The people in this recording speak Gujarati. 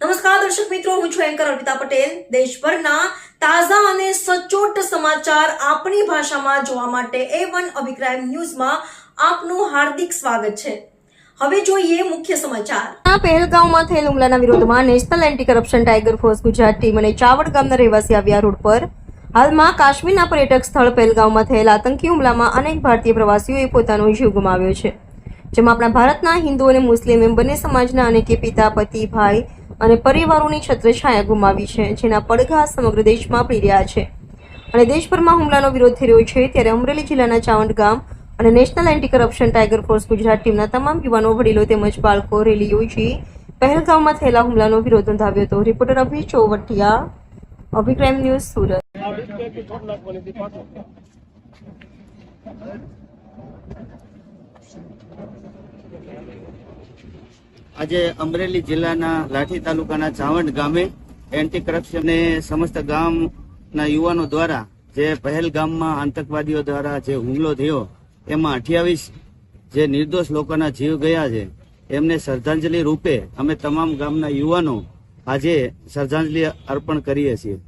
નમસ્કાર દર્શક મિત્રો, હું છું એન્કર અર્પિતા પટેલ. દેશભરના તાજા અને સચોટ સમાચાર આપણી ભાષામાં જોવા માટે એ વન અભિપ્રાય ન્યૂઝમાં આપનું હાર્દિક સ્વાગત છે. હવે જોઈએ મુખ્ય સમાચાર. પહેલગાંવમાં થયેલ હુમલાના વિરોધમાં national anti corruption tiger force Gujarat team અને ચાવડ ગામના રહેવાસી આવ્યા રોડ પર. હાલમાં કાશ્મીરના પર્યટક સ્થળ પહેલગાંવમાં થયેલ આતંકી હુમલામાં અનેક ભારતીય પ્રવાસીઓએ પોતાનો જીવ ગુમાવ્યો છે. જેમાં આપણા ભારતના હિન્દુ અને મુસ્લિમ એમ બંને સમાજના અનેકે પિતા, પતિ, ભાઈ અને પરિવારોની છત્રછાયા ગુમાવી છે, જેના પડઘા સમગ્ર દેશમાં પડી રહ્યા છે. અને દેશભરમાં હુમલાનો વિરોધ થઈ રહ્યો છે, ત્યારે અમરેલી જિલ્લાના ચાવંડ ગામ અને national anti corruption tiger force Gujarat ટીમના તમામ યુવાનો, વડીલો તેમજ બાળકો રેલી યોજી પહેલગામમાં થયેલા હુમલાનો વિરોધ નોંધાવ્યો હતો. Reporter Abhi Chovatiya Abhi crime news Surat. આજે અમરેલી જિલ્લાના લાઠી તાલુકાના ચાવંડ ગામે એન્ટી કરપ્શન સમસ્ત ગામના યુવાનો દ્વારા જે પહેલ ગામમાં આતંકવાદીઓ દ્વારા જે હુમલો થયો, એમાં અઠ્યાવીસ જે નિર્દોષ લોકોના જીવ ગયા છે, એમને શ્રદ્ધાંજલિ રૂપે અમે તમામ ગામના યુવાનો આજે શ્રદ્ધાંજલિ અર્પણ કરીએ છીએ.